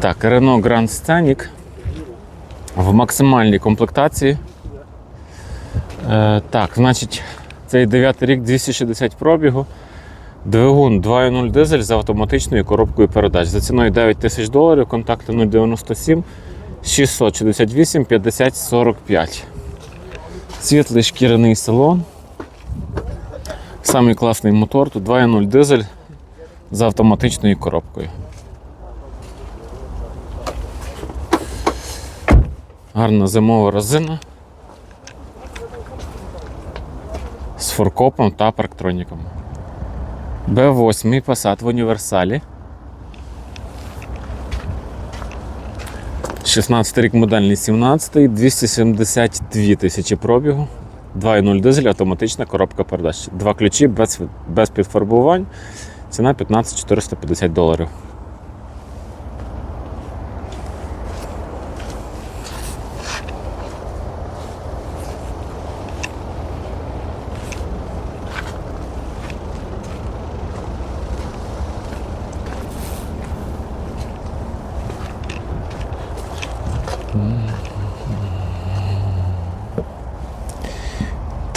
Так, Renault Grand Scenic в максимальній комплектації. Е, так, значить, цей 9 рік 260 пробігу. Двигун 2.0 дизель з автоматичною коробкою передач. За ціною 9 тисяч доларів, контакти 097 668 50 45. Світлий шкіряний салон. Самий класний мотор, тут 2.0 дизель з автоматичною коробкою. Гарна зимова резина з форкопом та парктроніком. Б8 Passat в універсалі. 16 рік модельний 17, 272 тисячі пробігу. 2.0 дизель, автоматична коробка передач. Два ключі без, без підфарбувань. Ціна 15 450 доларів.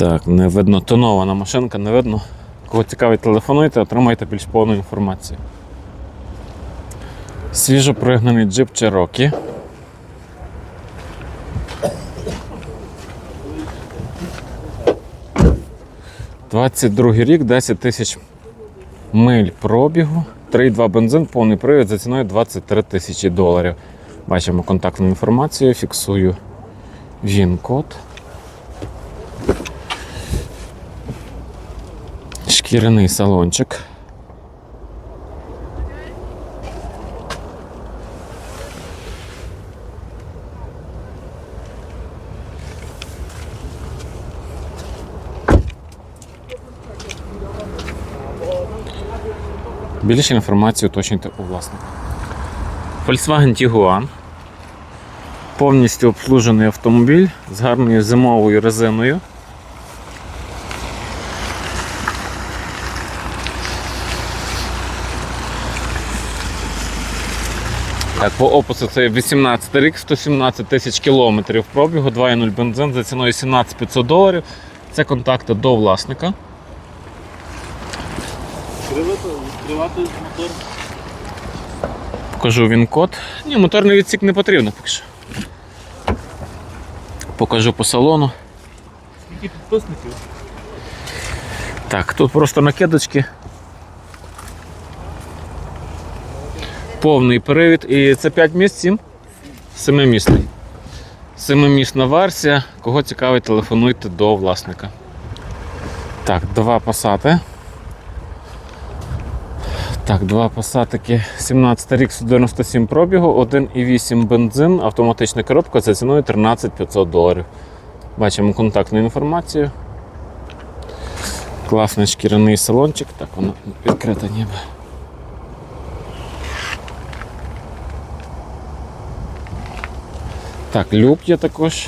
Так, не видно тонована машинка, не видно. Кого цікавить, телефонуйте, отримайте більш повну інформацію. Свіжо пригнаний джип Cherokee. Двадцять рік, 10 тисяч миль пробігу, 3,2 бензин, повний привід за ціною 23 тисячі доларів. Бачимо контактну інформацію, фіксую він-код. Шкіряний салончик. Більше інформації уточнюйте у власника. Volkswagen Tiguan. Повністю обслужений автомобіль з гарною зимовою резиною. Так, по опису це 18 рік, 117 тисяч кілометрів пробігу, 2,0 бензин за ціною 17 500 доларів. Це контакти до власника. Відкривати, мотор. Покажу він код. Ні, моторний відсік не потрібно поки що. Покажу по салону. Скільки підписників? Так, тут просто накидочки. Повний привід. І це 5 місць 7? 7-місний. Семимісна версія. Кого цікавить, телефонуйте до власника. Так, два пасати. Так, два пасатики. 17 рік 197 пробігу, 1,8 бензин, автоматична коробка за ціною 13 500 доларів. Бачимо контактну інформацію. Класний шкіряний салончик. Так, воно відкрите ніби. Так, люк є також.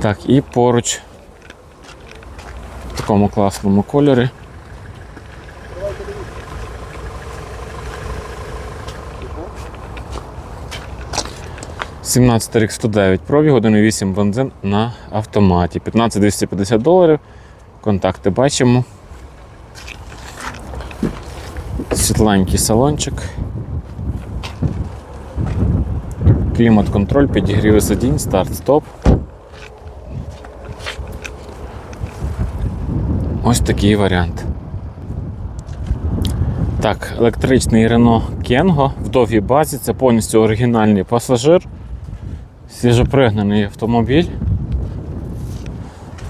Так, і поруч в такому класному кольорі. Сімнадцять рік 109 пробіг, 1,8 бензин на автоматі. 15 250 доларів. Контакти бачимо. Світленький салончик. Клімат-контроль, підігріви сидінь, старт-стоп. Ось такий варіант. Так, електричний Renault Kengo в довгій базі. Це повністю оригінальний пасажир. Свіжопригнаний автомобіль.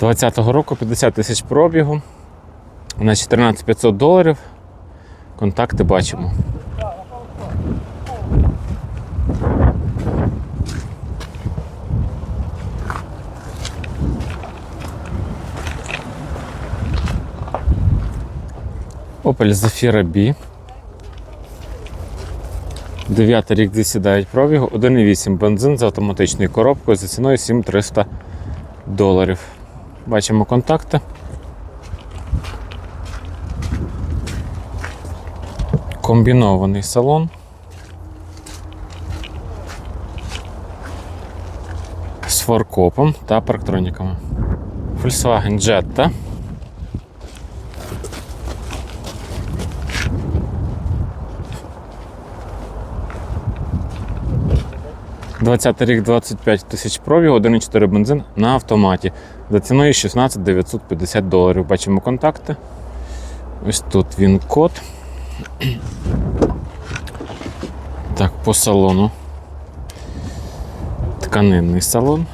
20-го року 50 тисяч пробігу. На 14 500 доларів. Контакти бачимо. Opel Zafira B. 9 рік 209 пробігу, 1,8 бензин з автоматичною коробкою за ціною 7300 доларів. Бачимо контакти. Комбінований салон. З форкопом та парктроніками. Volkswagen Jetta. – 20 рік 25 тисяч пробігу, 1,4 бензин на автоматі. За ціною 16 950 доларів. Бачимо контакти. Ось тут він код. Так, по салону. Тканинний салон.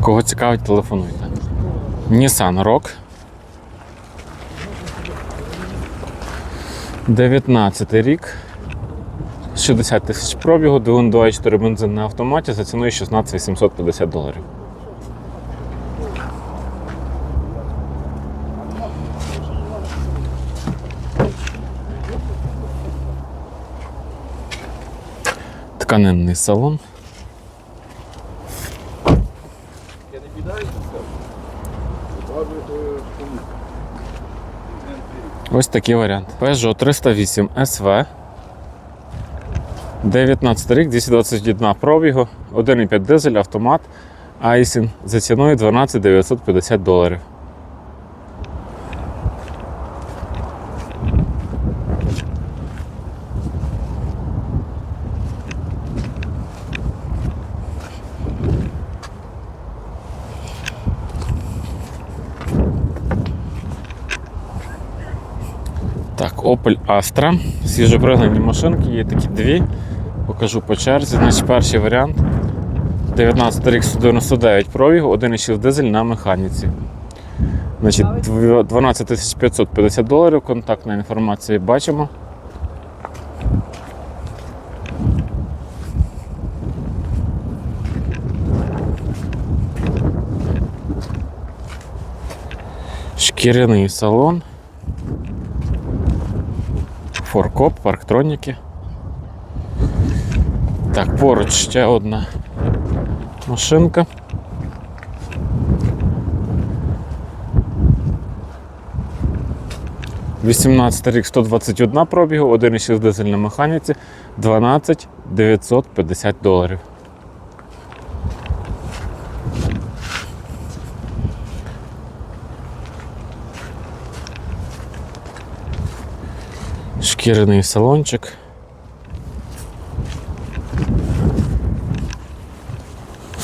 Кого цікавить, телефонуйте. Nissan Rock. 19 рік. 60 тисяч пробігу, двигун 2,4 бензин на автоматі за ціною 16 850 доларів. Тканинний салон. Ось такий варіант. Peugeot 308 SV. 19 рік, 221 пробігу, 1,5 дизель, автомат, Айсін за ціною 12 950 доларів. Так, Opel Astra. Свіжопригнані машинки, є такі дві. Покажу по черзі. Значить, перший варіант. 19 рік 199 пробігу, 1,6 дизель на механіці. Значить, дв- 12 550 доларів. Контактна інформація бачимо. Шкіряний салон. Форкоп, парктроніки. Так, поруч ще одна машинка. Вісімнадцятий рік 121 пробігу, 1,6 дизель на механіці, 12 950 доларів. Шкіряний салончик.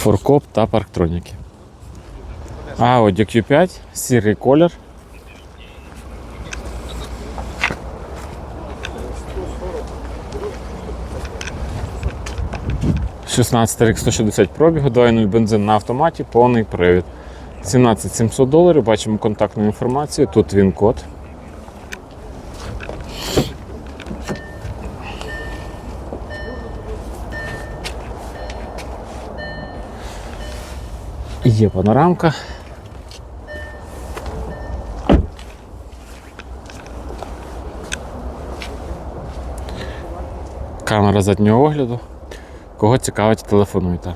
Форкоп та парктроніки. Audi Q5, сірий колір. Шістнадцятий рік 160 пробігу, 2.0 бензин на автоматі, повний привід. 17 700 доларів. Бачимо контактну інформацію. Тут він код. Є панорамка. Камера заднього огляду. Кого цікавить, телефонуйте.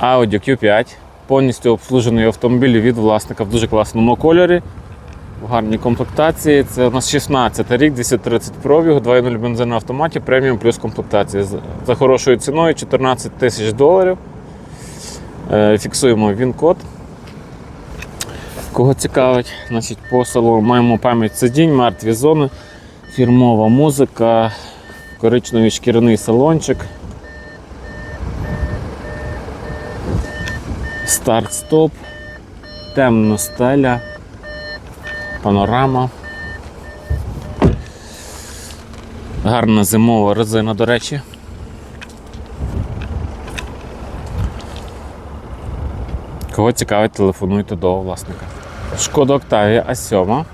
Audi Q5. Повністю обслужений автомобіль від власника в дуже класному кольорі. В гарній комплектації. Це у нас 16 рік, 230 пробігу, 2.0 бензин на автоматі, преміум плюс комплектація. За хорошою ціною 14 тисяч доларів. Е, Фіксуємо він-код. Кого цікавить, значить, по салону маємо пам'ять сидінь, мертві зони, фірмова музика, коричневий шкіряний салончик. Старт-стоп, темна стеля, панорама. Гарна зимова резина, до речі. Кого цікавить, телефонуйте до власника. Шкода Октавія А7.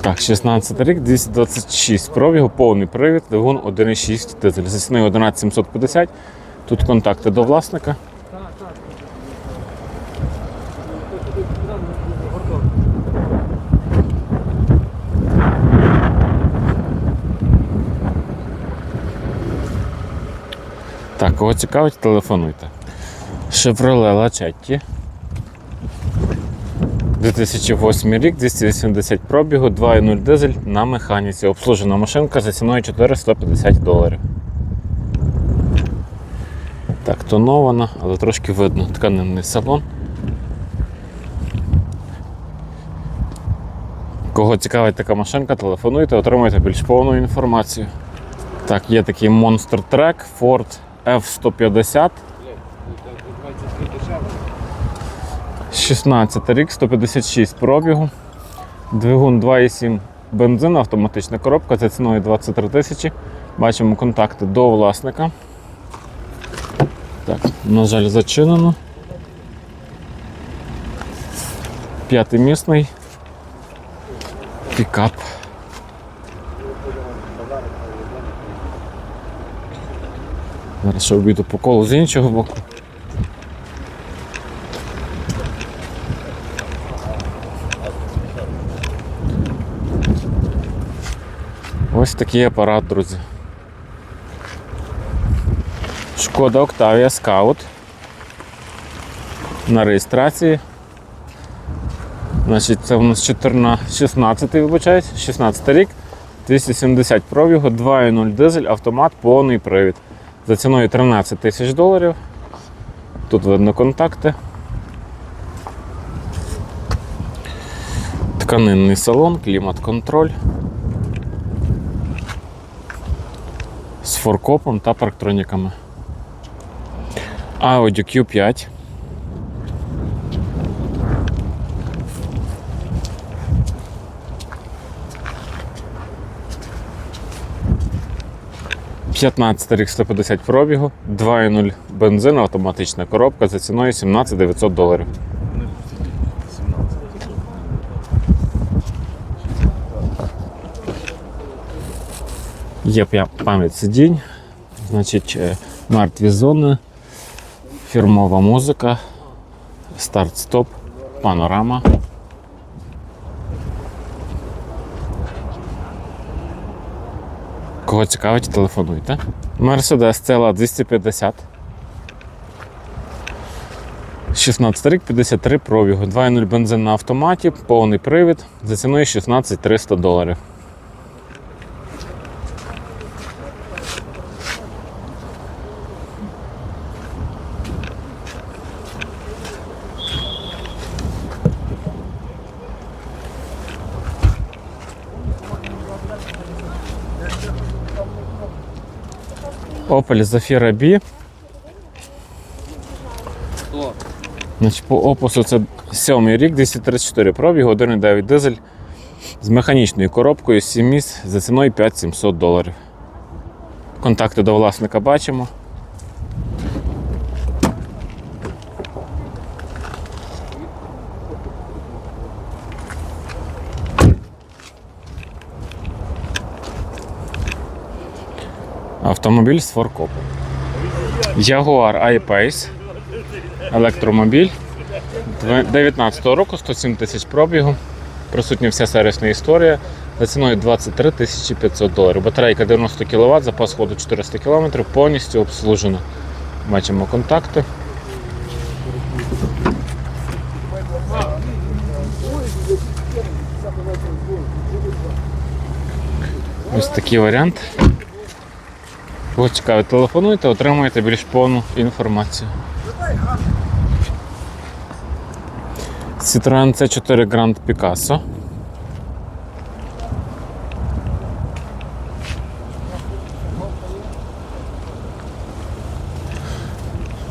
Так, 16 рік, 226 пробігу, повний привід, двигун 1,6 дизель. За ціною 11750. Тут контакти до власника. Кого цікавить, телефонуйте. Chevrolet Lachetti. 2008 рік, 280 пробігу, 2.0 дизель на механіці. Обслужена машинка за ціною 450 доларів. Так, тонована, але трошки видно. Тканинний салон. Кого цікавить така машинка, телефонуйте, отримуйте більш повну інформацію. Так, є такий Monster Track Ford F150. 16 рік, 156 пробігу. Двигун 2,7 бензин, автоматична коробка за ціною 23 тисячі. Бачимо контакти до власника. Так, на жаль, зачинено. П'ятимісний пікап. Зараз ще обійду по колу з іншого боку. Ось такий апарат, друзі. Шкода Octavia Scout. На реєстрації. Значить, це у нас 14, 16 вибачаюсь, 16 рік, 270 пробігу, 2.0 дизель, автомат, повний привід. За ціною 13 тисяч доларів. Тут видно контакти. Тканинний салон, клімат-контроль. З форкопом та парктроніками. Audi Q5. П'ятнадцятий рік 150 пробігу, 2.0 бензин, автоматична коробка за ціною 17 900 доларів. Є пам'ять сидінь, значить, е, мертві зони, фірмова музика, старт-стоп, панорама. Кого цікавить, телефонуйте. Mercedes CLA 250. 16 рік, 53 пробігу, 2.0 бензин на автоматі, повний привід за ціною 16 300 доларів. Opel Zafira B. Значить, по опусу це 7 рік, 234 пробіг, 1,9 дизель з механічною коробкою 7 місць за ціною 5700 доларів. Контакти до власника бачимо. Автомобіль з форкопом. Jaguar I-Pace. Електромобіль. 19 року, 107 тисяч пробігу. Присутня вся сервісна історія. За ціною 23 тисячі 500 доларів. Батарейка 90 кВт, запас ходу 400 км, повністю обслужена. Бачимо контакти. Ось такий варіант. Кого цікавить, телефонуйте, отримуєте більш повну інформацію. Citroen C4 Grand Picasso.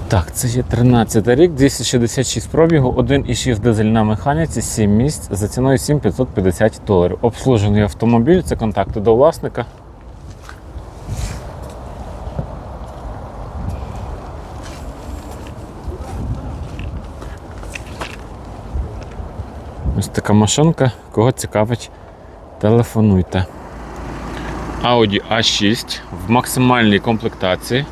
Так, це є 13 рік, 266 пробігу, 1,6 дизель на механіці, 7 місць за ціною 7550 доларів. Обслужений автомобіль, це контакти до власника. Така машинка. Кого цікавить, телефонуйте. Audi A6 в максимальній комплектації.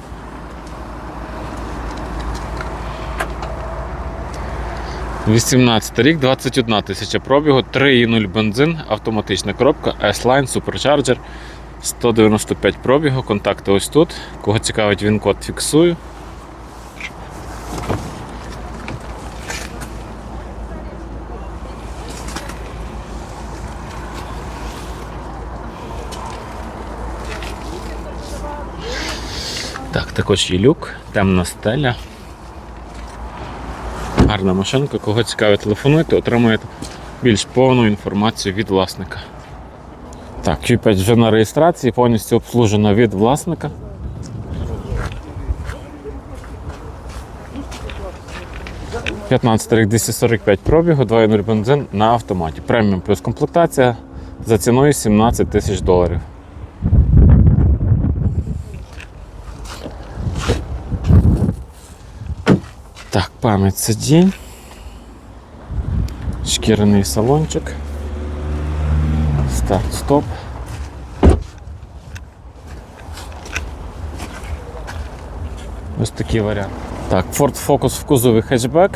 Вісімнадцятий рік, 21 тисяча пробігу, 3,0 бензин, автоматична коробка, S-Line, Supercharger, 195 пробігу, контакти ось тут. Кого цікавить він код фіксую. Також є люк, темна стеля. Гарна машинка, кого цікавить, телефонуйте, отримуєте більш повну інформацію від власника. Так, Q5 вже на реєстрації, повністю обслужена від власника. «15 рік 245 пробігу, 2.0 бензин на автоматі. Преміум плюс комплектація за ціною 17 тисяч доларів. Так, пам'ять сидінь. Шкіряний салончик. Старт, стоп. Ось такий варіант. Так, Ford Focus в кузові хетчбек.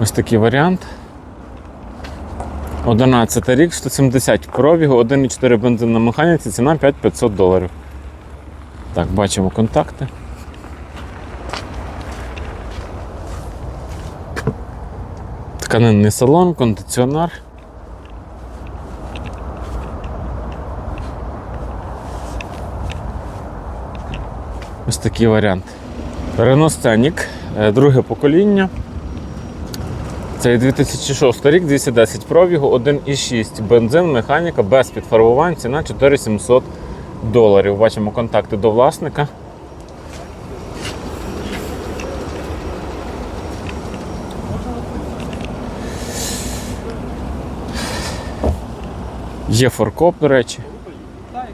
Ось такий варіант. 11 рік, 170 пробігу, 1,4 бензин на механіці, ціна 5500 доларів. Так, бачимо контакти. Тканинний салон, кондиціонер. Ось такий варіант. Renault Scenic, е, друге покоління. Це 2006 рік, 210 пробігу, 1,6 бензин, механіка без підфарбувань, ціна 4700 доларів. Бачимо контакти до власника. Є форкоп, до речі. Так,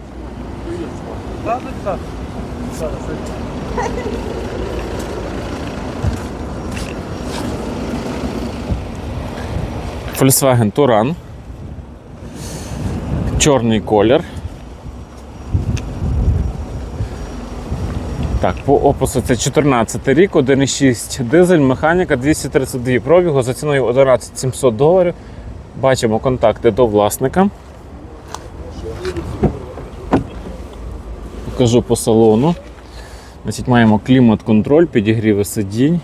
так, так. Volkswagen Touran. Чорний колір. Так, по опису це 14 рік, 1,6 дизель, механіка 232 пробігу за ціною 11 700 доларів. Бачимо контакти до власника. Покажу по салону. Значить, маємо клімат-контроль, підігріви сидінь.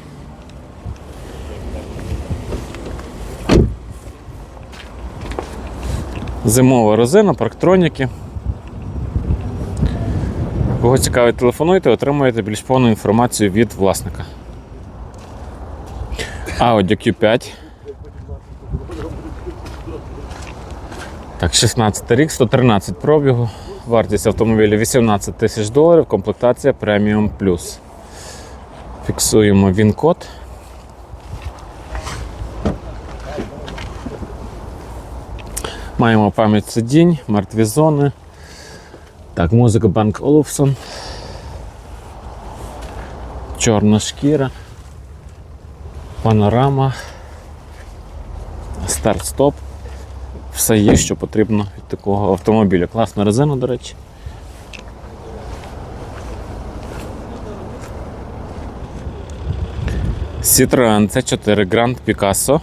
Зимова резина, парктроніки. Кого цікавить, телефонуйте, отримуєте більш повну інформацію від власника. Audi Q5. Так, 16 рік, 113 пробігу. Вартість автомобіля 18 тисяч доларів, комплектація Premium Plus. Фіксуємо він-код. Маємо пам'ять сидінь, мертві зони. Так, музика Банк Олufsen. Чорна шкіра. Панорама. Старт-стоп. Все є, що потрібно від такого автомобіля. Класна резина, до речі. Citroen C4 Grand Picasso.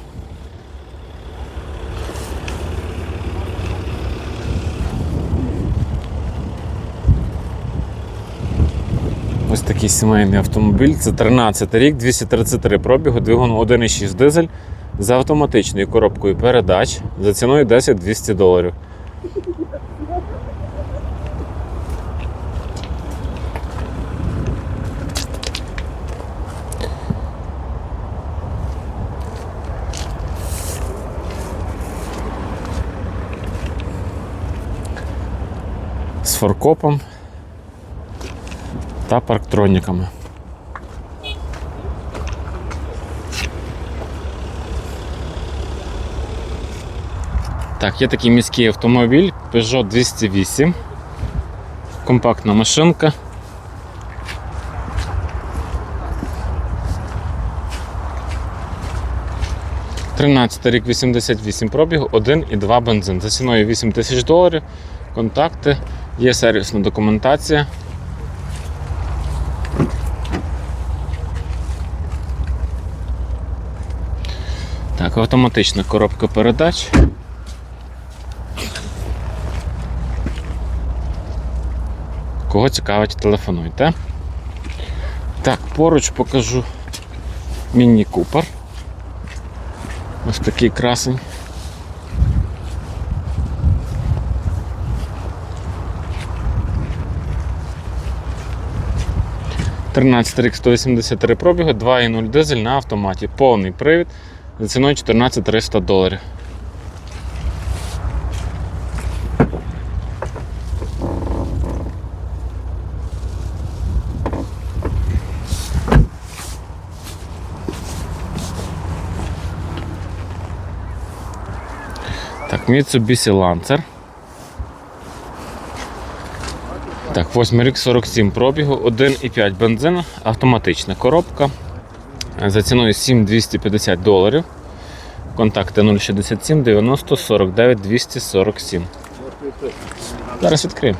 Ось такий сімейний автомобіль. Це 13 рік, 233 пробігу, двигун 1,6 дизель, з автоматичною коробкою передач за ціною 10-200 доларів. З форкопом та парктроніками. Так, є такий міський автомобіль Peugeot 208. Компактна машинка. Тринадцятий рік 88 пробігу, 1,2 бензин. За ціною 8 тисяч доларів. Контакти, є сервісна документація. Так, автоматична коробка передач. Кого цікавить, телефонуйте. Так, поруч покажу міні Купер. Ось такий красень. Тринадцятий рік 183 пробігу, 2,0 дизель на автоматі. Повний привід за ціною 14 300 доларів. Так, Mitsubishi Lancer. Так, 8 рік 47 пробігу, 1,5 бензин, автоматична коробка. За ціною 7250 доларів. Контакти 067 90 49 247. Зараз відкриємо.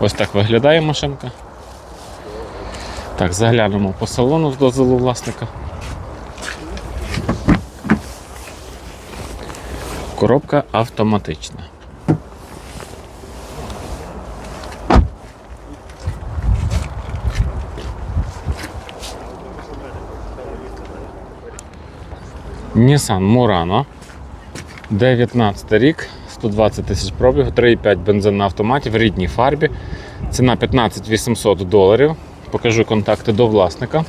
Ось так виглядає машинка. Так, заглянемо по салону з дозволу власника. Коробка автоматична. Nissan Murano. 19 рік, 120 тисяч пробігу, 3,5 бензин на автоматі в рідній фарбі. Ціна 15 800 доларів. Покажу контакти до власника.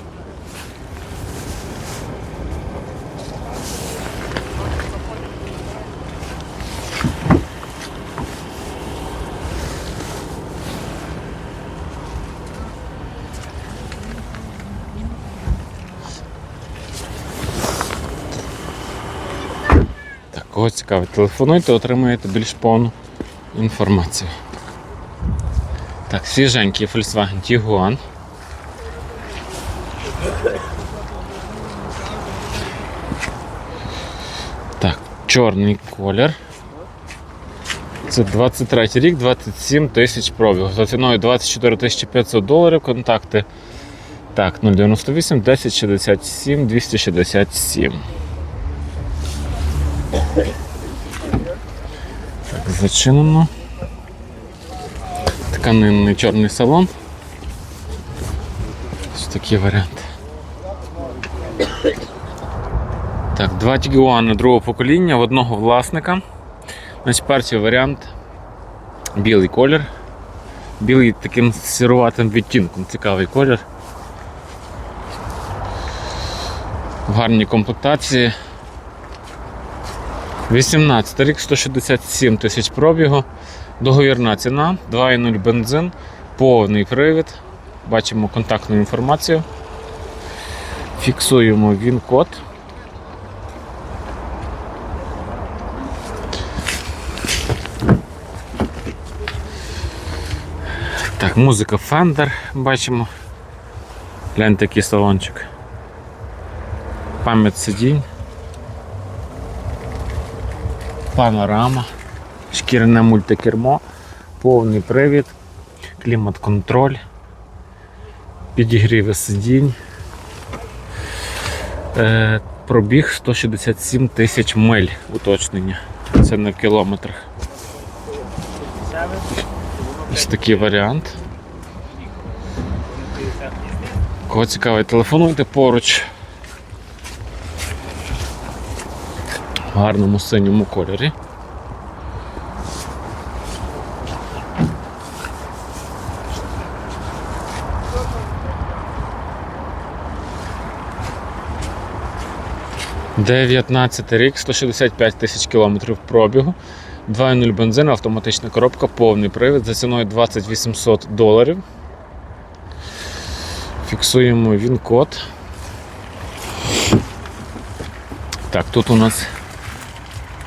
Так, кого цікавить, телефонуйте, отримаєте більш повну інформацію. Так, свіженький Volkswagen Tiguan. Так, чорний колір. Це 23 рік, 27 тисяч пробігу. За ціною 24 500 доларів. Контакти. Так, 098 10 67 267. Так, зачинено. Тканинний чорний салон. Ось такий варіант. Так, два Тігуани другого покоління в одного власника. Значить, перший варіант білий колір. Білий таким сіруватим відтінком, цікавий колір. В гарній комплектації. 18 рік, 167 тисяч пробігу. Договірна ціна, 2,0 бензин, повний привід. Бачимо контактну інформацію. Фіксуємо він-код. Так, музика Fender бачимо. Гляньте який салончик. Пам'ять сидінь. Панорама, шкіряне мультикермо, повний привід, клімат-контроль, підігріви сидінь. Е, пробіг 167 тисяч миль уточнення. Це не в кілометрах. Ось такий варіант. Кого цікавить, телефонуйте поруч. Гарному синьому кольорі. Дев'ятнадцятий рік, 165 тисяч кілометрів пробігу. 2.0 бензин, автоматична коробка, повний привід за ціною 20 800 доларів. Фіксуємо він код. Так, тут у нас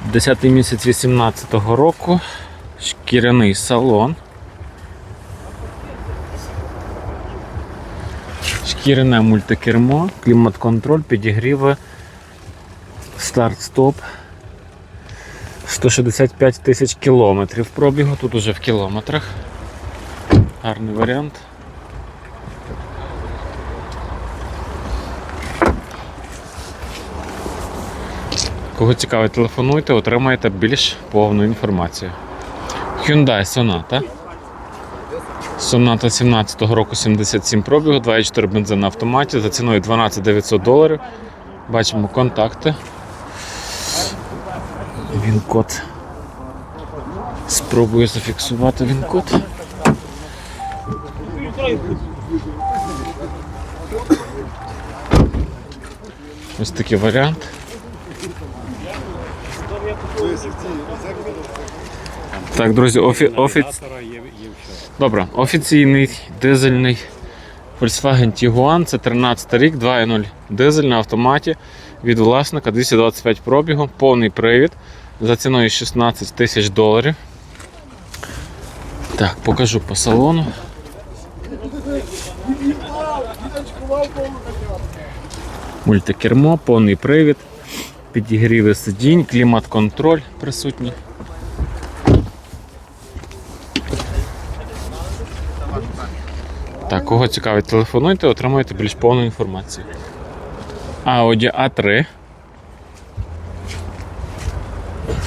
10 місяць 18-го року. Шкіряний салон. Шкіряне мультикермо, клімат-контроль, підігріви, старт-стоп. 165 тисяч кілометрів пробігу, тут уже в кілометрах. Гарний варіант. Кого цікавить, телефонуйте, отримаєте більш повну інформацію. Hyundai Sonata. Sonata 17-го року 77 пробігу, 2,4 бензин автоматі за ціною 12 900 доларів. Бачимо контакти. Він код. Спробую зафіксувати він код. Ось такий варіант. Так, друзі, офі, офіц... Добре, офіційний дизельний Volkswagen Tiguan, це 13 рік, 2.0 дизель на автоматі від власника 225 пробігу, повний привід за ціною 16 тисяч доларів. Так, покажу по салону. Мультикермо, повний привід, підігріви сидінь, клімат-контроль присутній. Так, кого цікавить, телефонуйте, отримаєте більш повну інформацію. Audi A3.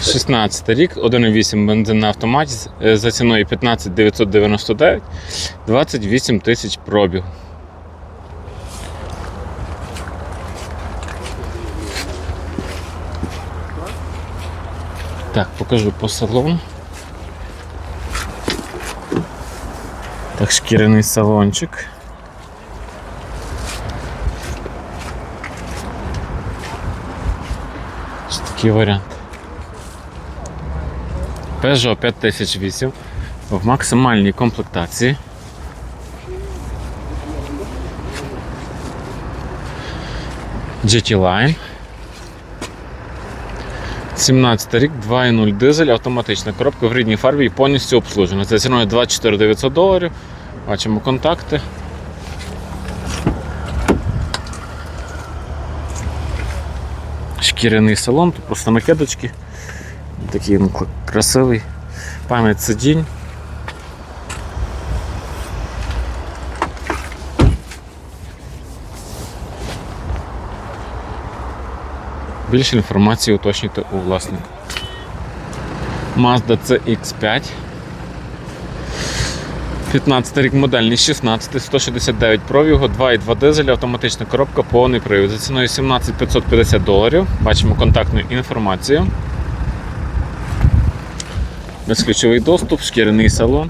16 рік, 1,8 бензин на автоматі е, за ціною 15 999, 28 тисяч пробіг. Так, покажу по салону. Так, шкіряний салончик. Ось такий варіант. Peugeot 5008 в максимальній комплектації. GT Line. 17 рік, 2.0 дизель, автоматична коробка в рідній фарбі і повністю обслужена. За ціною 24 900 доларів. Бачимо контакти. Шкіряний салон, тут просто накидочки. Такий красивий. Пам'ять сидінь. Більше інформації уточнюйте у власника. Mazda CX5. 15 рік модельний 16, 169 пробігу, 2,2 дизель, автоматична коробка, повний привід. За ціною 17 550 доларів. Бачимо контактну інформацію. Безключовий доступ, шкіряний салон.